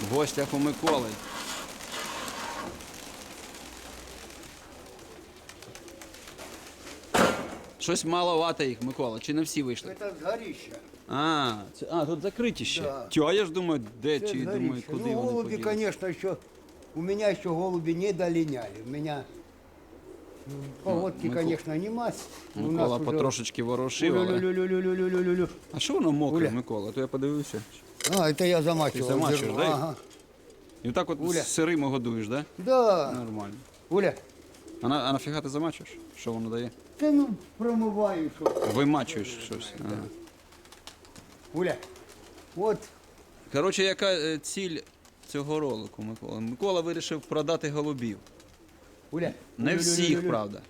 в гостях у Миколи. Щось маловато їх, Микола, чи не всі вийшли? Це з горіща. А, це, а тут закриті ще. Да. Тю, я ж думаю, де, чи горіща. думаю, куди ну, вони голуби, поділися. конечно, у мене ще голубі не долиняли. У мене ну, погодки, звісно, конечно, нема. Микола потрошечки ворушив, але... А що воно мокре, Оля. Микола? То я подивився. А, это я замачивал. Ты замачиваешь, да? Ага. И вот так вот Уля. сырым годуешь, да? Да. Нормально. Уля, А, на, а нафіга ти замачуєш? Що воно дає? ти ну промиваю, що. Вимачуєш щось. Ага. Уля, от Коротше, яка е, ціль цього ролику, Микола? Микола вирішив продати голубів. Уля. Не всіх, правда.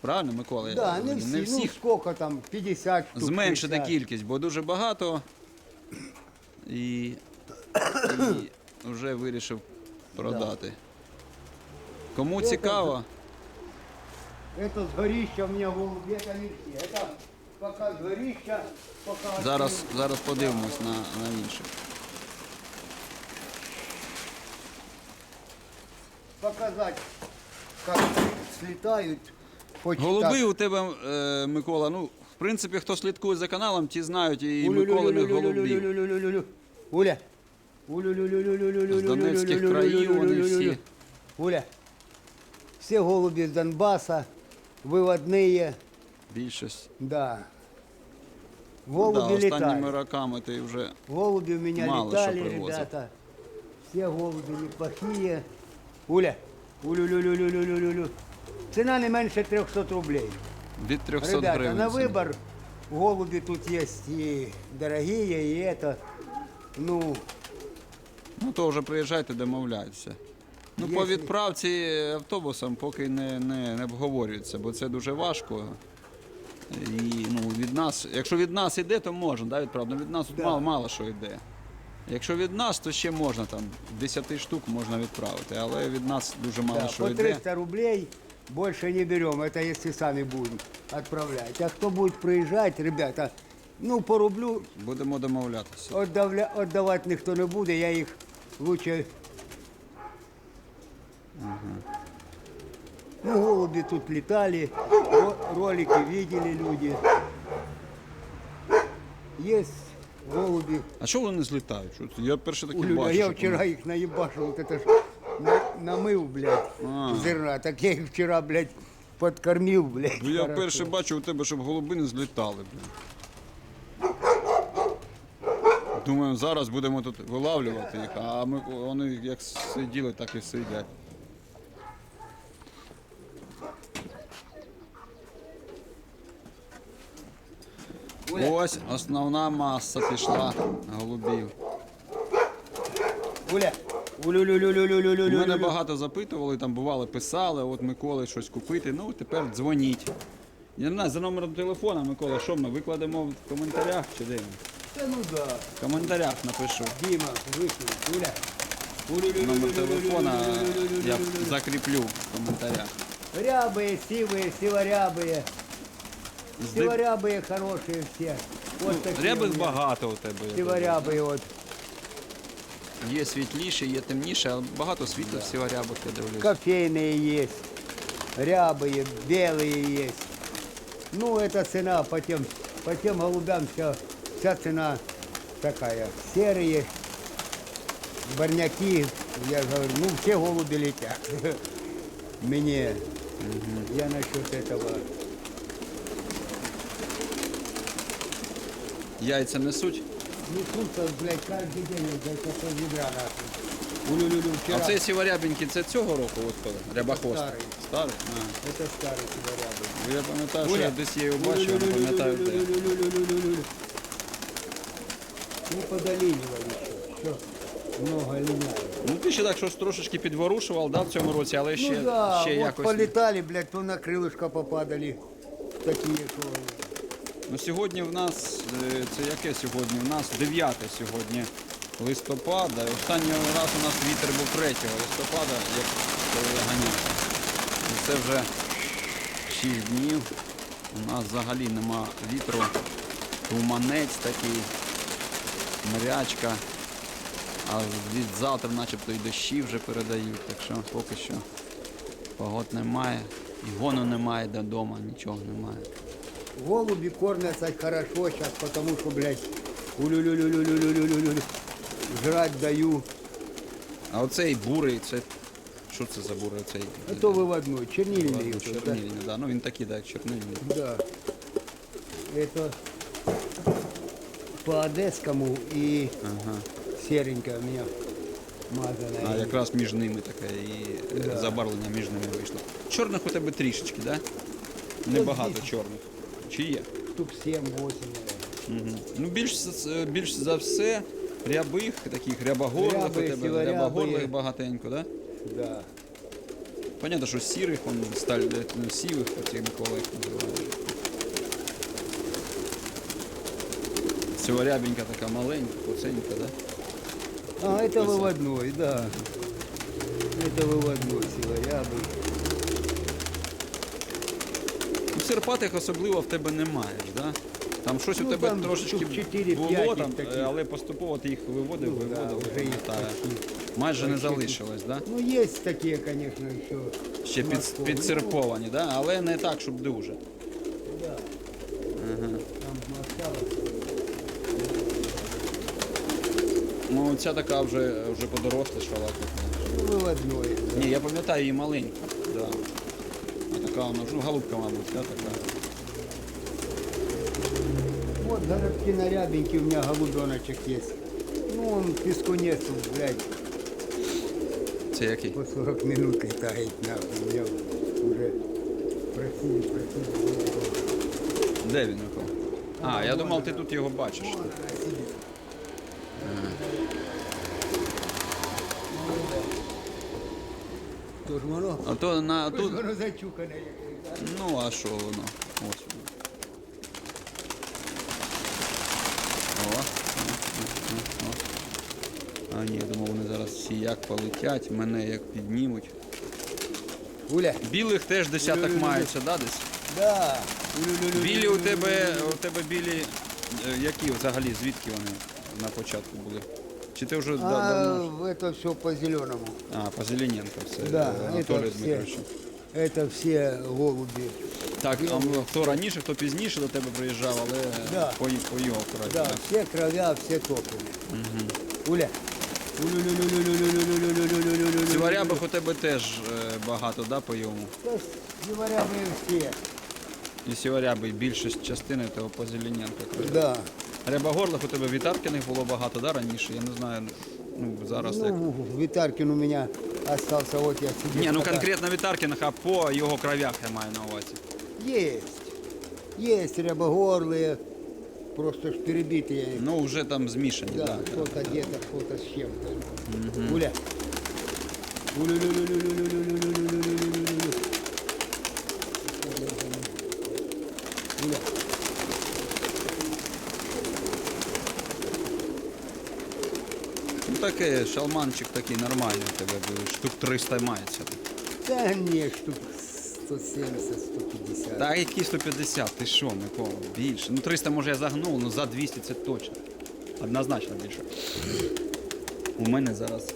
Правильно, Микола? Я Так, не розумію? Ну, скільки там, 50 штук. Зменшити 50. кількість, бо дуже багато і і вже вирішив продати. Кому цікаво? Це з горіща в мене голубі, вірші. Это пока з горіща. Зараз зараз подивимось на на інших. Показати, як слітають. Почитати. Голуби у тебе, е, Микола, ну в принципі, хто слідкує за каналом, ті знають і Миколиних голубів. Уля. З Донецьких країв вони всі. Уля. Всі голубі з Донбаса, виводні. Більшість. Да. Голуби да, літають. Останніми роками ти вже Голуби у мене мало літали, що привозив. ребята. Всі голуби неплохие. Уля. Улю-лю-лю-лю-лю-лю-лю. Ціна не менше 300 рублей від 300 Ребята, гривень. на ціна. выбор голуби тут есть и дорогие, и это. Ну, Ну то вже приїжджайте, домовляйтеся. Ну, по відправці автобусом поки не, не, не обговорюється, бо це дуже важко. І ну, від нас, якщо від нас йде, то можна, да, відправити. Ну, від нас тут Да. мало, мало що йде. Якщо від нас, то ще можна там 10 штук можна відправити, але від нас дуже мало да, що по йде. 300 рублей больше не берем. Это если сами будем отправлять. А кто будет приезжать, ребята, ну, по рублю Будемо домовлятися. отдавля, отдавать никто не будет. Я их лучше... Ну, голуби тут летали, ро- ролики видели люди. Есть голуби. А чого вони не злітають? Що це? Я перше таки У людей. бачу. Я щоб вчера вони- их наебашил, вот это ж на- намыл, блядь, А. зерна. Так я их вчера, блядь, подкормил, блядь. Ну, я хорошо. вперше бачу у тебе, щоб голуби не злітали. Блін. Думаю, зараз будемо тут вилавлювати їх, а ми, вони як сиділи, так і сидять. Ось основна маса пішла голубів. Уля, у Мене багато запитували, там бували, писали, от Миколи щось купити. Ну, тепер дзвоніть. Я не знаю, за номером телефона, Микола, що ми викладемо в коментарях чи де? Та ну да. В коментарях напишу. Діма, вийшли, Номер телефона я закріплю в коментарях. Рябые, сивые, сиворябые. Сиворябые хорошие все. Вот ну, такие у багато у тебе. Сиворябые вот. дивлюсь. Є світліші, є темніші, але багато світлих сіворябих я дивлюсь. Кофейные есть. Рябые, белые есть. Ну, это цена по тем, по тем голубям вся, вся цена такая. Серые, барняки, я говорю, ну все голуби летят. Мне, я насчет этого. Яйця несуть. Ну тут, блядь, каждый день, блядь, это ведра нахуй. Улю-лю-лю, А вчера. цей сіворябенький це цього року, от коли? Рябохвост. Старий. Старий? А. Это старый сиворябый. Я пам'ятаю, що я десь її бачив, не пам'ятаю де. Ну, подоленивали еще. Все. Много линяли. Ну ти ще так щось трошечки підворушував, да, в цьому році, але ще, ну да, ще вот якось. полетали, блядь, то на крылышко попадали. Такие, что... Ну сьогодні в нас, е, це яке сьогодні? У нас 9 сьогодні листопада. Останній раз у нас вітер був 3 листопада, як коли я ганяв. І це вже 6 днів. У нас взагалі нема вітру. Туманець такий, морячка. А від завтра начебто і дощі вже передають, так що поки що погод немає. І гону немає додому, нічого немає Голуби кормятся хорошо сейчас, потому что, блядь, улю-лю-лю-лю-лю-лю-лю-лю. Жрать даю. А оцей бурий, це. Що це за бурий цей? Это выводной, чернильный. Ладно, вот, да. Чорнильний, да. Ну він такий, так, як чорнильний. Да. Это по одесскому и Ага. серенькая у меня мазаная. А якраз між ними таке і е, Да. забарвлення між ними вийшло. Чорних у тебе трішечки, так? Да? Небагато звісно. чорних. Чи є? Штук 7-8, наверное. Угу. Ну, більш, за- більш за все рябих, таких рябогорлих у Рябих, тебе, сіворябі. рябогорлих багатенько, да? Да. Понятно, що сірих, он, сталь, е, ну, сівих, оцих Миколаїв називають. Сіворябенька така маленька, коценька, да? А, это Красавец. выводной, да. Это выводной силорябый. серпатих особливо в тебе немає, да? Там щось у Ну, тебе там трошечки штук 4-5 було, там, таких. е, але поступово ти їх виводив, Ну, да, виводив, вже їх пам'ятаю. почти. Майже не залишилось, да? Ну, есть такие, конечно, еще. Ще під, підсерповані, да? але не так, щоб дуже. Да. Там. Ну, ця така вже, вже подорослішала. Ну, выводной. да. Ні, я пам'ятаю її маленьку. Да. А така вона, ну, голубка, мабуть, да, така. Вот горобки на у меня голубеночек есть. Ну, он пескунец, блядь, Це який? по 40 минут летает нахуй. У меня уже просили, просили. Де він Микола? А, я думав, ти тут його бачиш. Вон Тож воно, А то на тут. воно зачукане. якесь. Ну, а що воно? Ось воно. О, о, о, о, о. А ні, я думав, вони зараз всі як полетять, мене як піднімуть. Уля. Білих теж десяток Ой-ой-ой. мається, да, десь? Да. Білі у тебе, у тебе білі, е, які взагалі, звідки вони на початку були? Чи ти вже давно? А е, это все по зеленому. А, по Зелененко все. Да, Анатолію это Дмитровичу. Это все голуби. Так, а хто раніше, хто пізніше до тебе приїжджав, але Да. по, по його краю. Да, так? все кровя, все топлены. Уля. Ці у тебе теж е, багато, да, по йому? Говоря, мы все. І сіваряби більшість частини того по Зелененко крові. Да. Рябогорлих у тебе вітаркиних було багато, да, раніше? Я не знаю, ну, зараз як. Ну, Витаркин у меня остался, вот я себе. Ні, ну пока- конкретно вітаркиних, а по його кровях я маю на увазі. Есть. Есть рябогорлые, просто ж перебитые. Ну, вже там змішані, Да, так. кто-то где-то, кто-то с чем-то. Уля. Улю-лю-лю-лю-лю-лю-лю-лю-лю-лю-лю-лю-лю-лю. Таке, шалманчик такий нормальний у тебе був, штук 300 мається. Да не, штук 170-150. Та які 150, ти що, Микола, більше. Ну 300 може я загнув, ну за 200 це точно. Однозначно більше. У мене зараз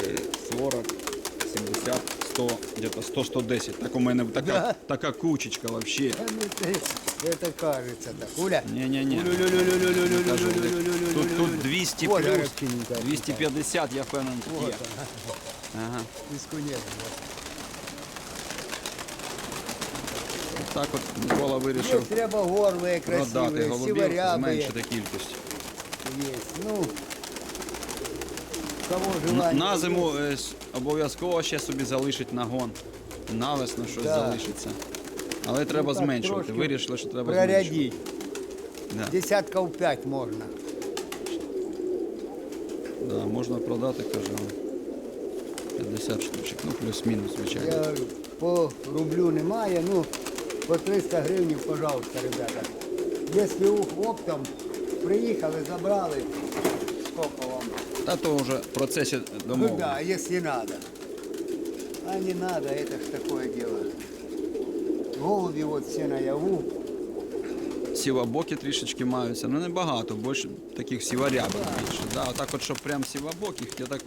е, 40, 70, 100, где-то 100-110. Так у мене така, така кучечка вообще. Это кажется так. Уля. Ні-ні-ні. Тут, тут 200 Оля плюс, 250, я впевнений, тут є. Ага. Піску нет. Так от Микола Здесь вирішив треба горвые продати красивые, голубів, сиворябые. зменшити кількість. Есть. Ну, кого желание. На зиму обов'язково ще собі залишить нагон. Навесно щось Да. залишиться. Але треба Ну, так, зменшувати. трошки Вирішили, що треба зменшувати. Прорядить. Да. Десятка в пять можно. Да, можна продати, каже. 50 штучок, ну плюс-мінус, звичайно. Я по рублю немає, ну по 300 гривень, пожалуйста, ребята. У- оптом приїхали, забрали, сколько вам? Та то вже в процесі Ну домовлено. да, если надо. А не надо, это ж такое дело. Голуби вот все наяву. сівабоки трішечки маються. Ну небагато, більше таких сіворябок більше. Да, отак от, щоб прям сівабоких, я так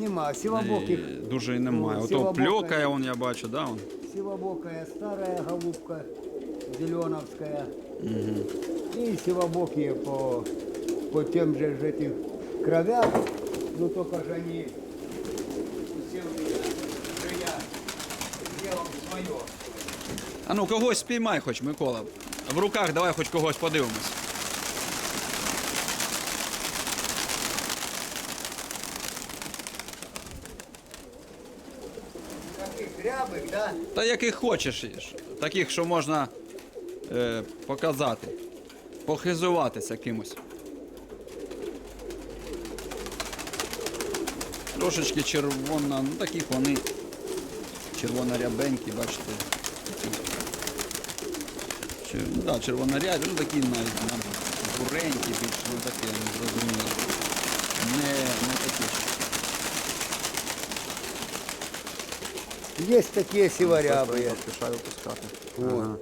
Нема, сивобоких. і дуже і немає. Ну, Ото сівабока- пльокає, он, я бачу, да, он. Сивобокая старая голубка, зеленовская. И сивобокие по, по тем же ж этим кровям. Ну только же они все у меня, же я сделал свое. А ну когось спіймай хоч, Микола. В руках давай хоч когось подивимось. Рябых, да? Та яких хочеш, таких, що можна е, показати, похизуватися кимось. Трошечки червона, ну таких вони червонорябенькі, бачите. Такі. Чер, да, червонорябі, ну такі навіть нам буренькі більш, ну такі, не зрозуміло. Не, не такі. Есть такие сиворябые. Поспішаю пускати. О.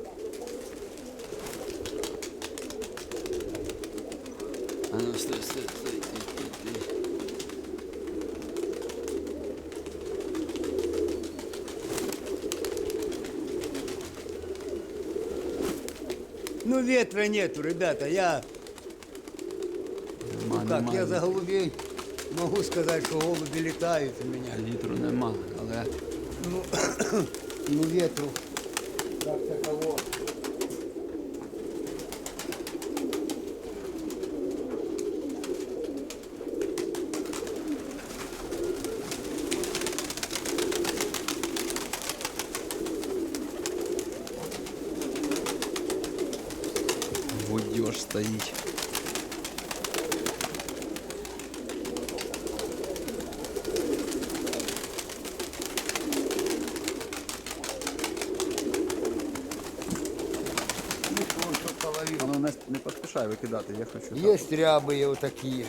А ну, стой, стой, стой, стой, стой, Ну ветра нету, ребята. Я, Нема, ну как, нема. я за голубей могу сказать, что голуби летают у меня. Вітру нема, але Ну, ну ветру водіж стоїть. Ну, что он что половил. Воно не, не поспішай викидати, я хочу. так. Есть рябые вот такие.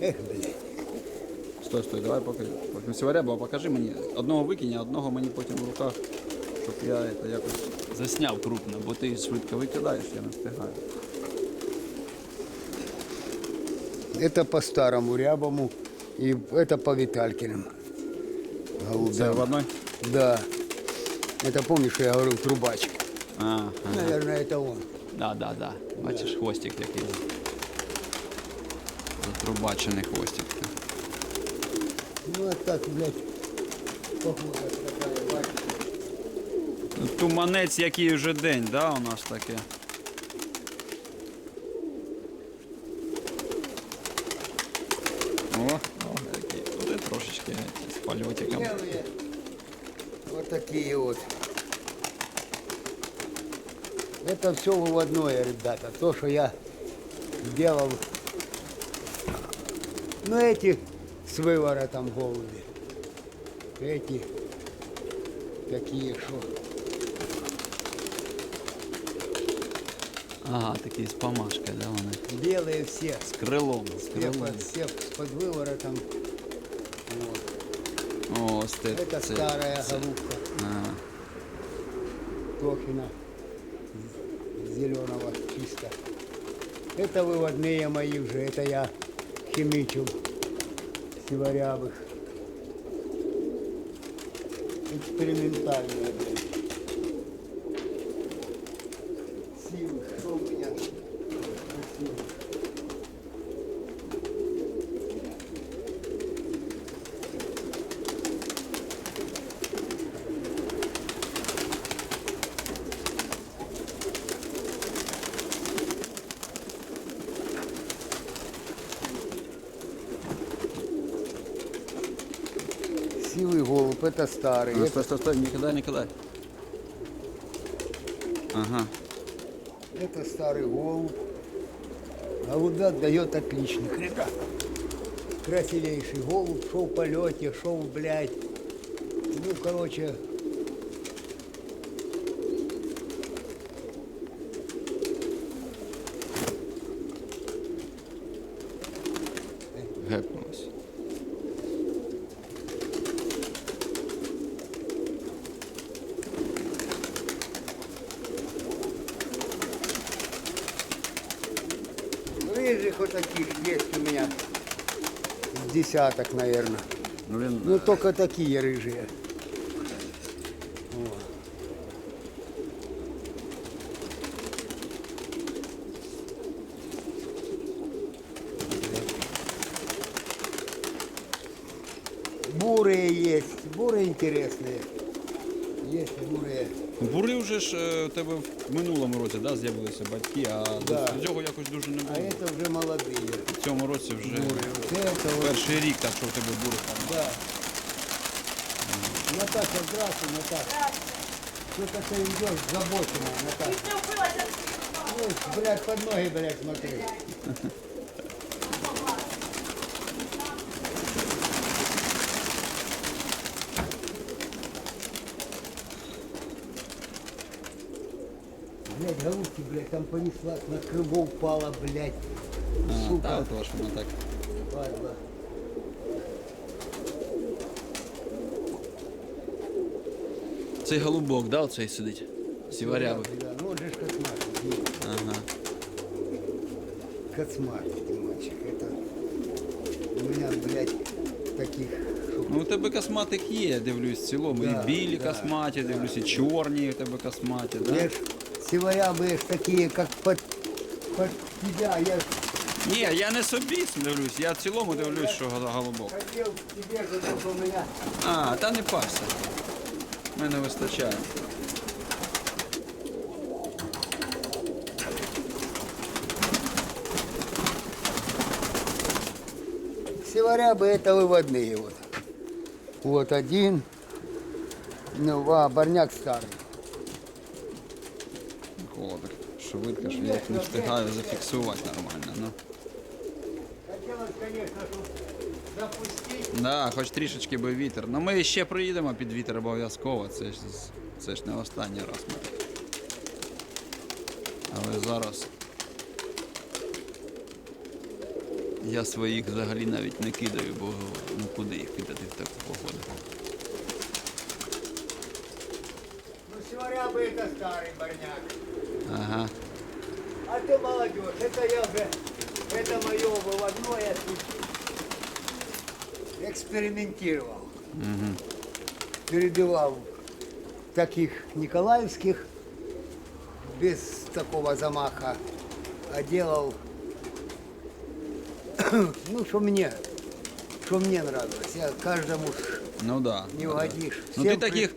Эх, блядь. Стой, стой, давай поки. поки сіварябу, а покажи мені. Одного викинь, а одного мені потім в руках, щоб я це якось засняв крупно, бо ти швидко викидаєш, я не встигаю. Это по старому рябому и это по Виталькиным. Це Голубям. в одной? Да. Это помнишь, я говорил, трубач. А, ага. Наверное, это он. Да, да, да. Бачиш, хвостик який. Затрубачений хвостик. Ну, а так, блядь. Ну, Туманець який вже день, да, у нас таке. О, такий. Туди трошечки з польотиком. Вот такие вот. Это все выводное, ребята. То, что я делал. Ну, эти с выворотом голуби. Эти такие, что... Ага, такий з помашкою, да, вони. Белые все. З крилом. З Все крилом. под, все под выворотом. Вот. О. Это це- старая це. голубка. Ага. Тохина зеленого чисто. Это выводные мои уже, это я химичил сиворябых. Экспериментальные, блядь. Сивых, что у меня? Красиво. Сивый голубь, это старый. Ну, стой, стой, стой, не кидай. Ага. Это старый голубь. Голубят дает отличных, ребят. Красивейший голубь, шел в полете, шел, блядь. Ну, короче, рыжих вот таких есть у меня. Десяток, наверное. Ну він Ну, только такие рыжие. Бурые есть, бурые интересные. Есть бурые. бури вже ж е, у тебе в минулому році да, з'явилися батьки, а Да. до цього якось дуже не А було. это уже молодые В цьому році вже бурые. Вот это вот. перший рік, так що у тебе бури там. Да. Наташа, здравствуй, Наташа. Что-то ты идешь заботенная, Наташа. Ну, блядь, под ноги, блядь, смотри. там понеслась, на крыло упала, блядь. А, та Сука, от ваш воно так. падла. Цей голубок, да, оцей сидить? Сіварябий. Да, ну он же ж косматый. Дима. Ага. Косматый, Димочек. Это у меня, блядь, таких... шо- Ну у тебе косматик є, я дивлюсь в цілому. Да, і білі да, косматі, дивлюсь, і чорні у тебе косматі, да? Я ж сиварябы ж такие, как под, под тебя. Я ж Ні, я не собі дивлюсь, я в цілому дивлюсь, що гол- голубок. хотел к тебе же, только у меня... А, та не парся. Мене вистачає. Сиварябы это выводные вот. Вот один. Ну, а барняк старый. Холодок. Швидко, що я їх не встигаю зафіксувати нормально. Ну. Хотелось, конечно, чтобы запустить. Да, хоч трішечки би вітер. Ну ми ще приїдемо під вітер обов'язково. Це ж, це ж не останній раз ми. Але зараз я своїх взагалі навіть не кидаю, бо ну куди їх кидати в таку погоду. Ну, сиварябы это старый барняк. Ага. А ты молодежь, это я уже, это мое выводное тут экспериментировал. Перебивал таких николаевских без такого замаха, а делал, ну, что мне, что мне нравилось. Я каждому Ну да. не да. угодишь. Ну ти Всем при- таких,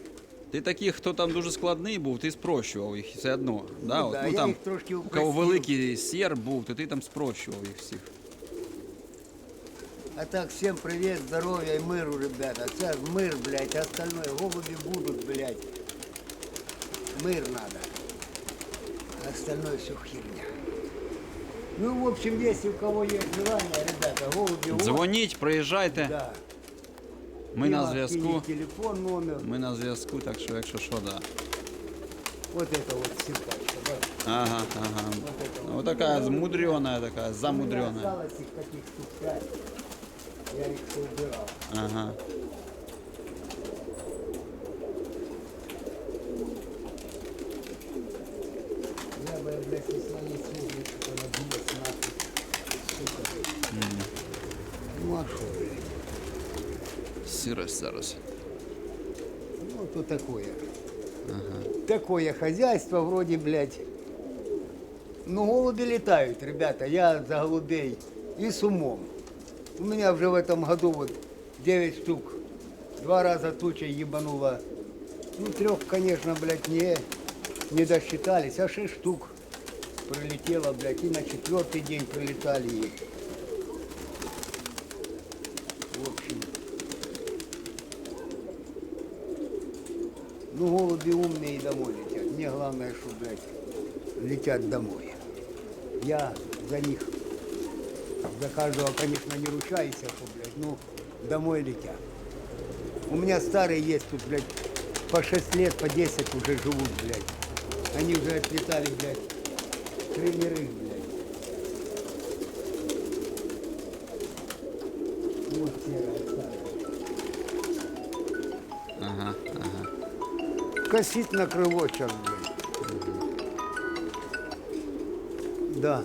ти таких, хто там дуже складний був, ти спрощував їх все одно. Да? Ну От, да, ну, я там, їх трошки у кого упростив. великий сєр був, то ти там спрощував їх всіх. А так, всем привет, здоровья и миру, ребята. Це мир, блядь, остальное, голуби будут, блядь. Мир надо. Остальное все херня. Ну, в общем, если у кого есть желание, ребята, голуби, вот, Дзвоніть, приїжджайте. да. Ми на Дима, зв'язку. кинет телефон, номер. Ми на зв'язку, так що якщо що, да. Вот это вот симпатика, да. Ага, ага. Ну, така змудрена, така У меня замудрена. осталось их таких штук пять. Я их все убирал. Ага. Я бы, блядь, со своей службы что-то набилось нахуй. Сука. Ну а что, блядь? Сирость зараз. Ну, то такое. Такое хозяйство вроде, блядь. Ну, голуби летают, ребята. Я за голубей и с умом. У меня уже в этом году вот 9 штук. Два раза туча ебанула. Ну, трех, конечно, блядь, не, не досчитались, а 6 штук прилетело, блядь, и на четвертый день прилетали. И... Ну, голуби умные и домой летят. Мне главное, что, блядь, летят домой. Я за них, за каждого, конечно, не ручаюсь, что, блядь, ну, домой летят. У меня старые есть тут, блядь, по 6 лет, по 10 уже живут, блядь. Они уже отлетали, блядь, тренеры, блядь. Вот серая Косить на крыло сейчас, блядь. Да.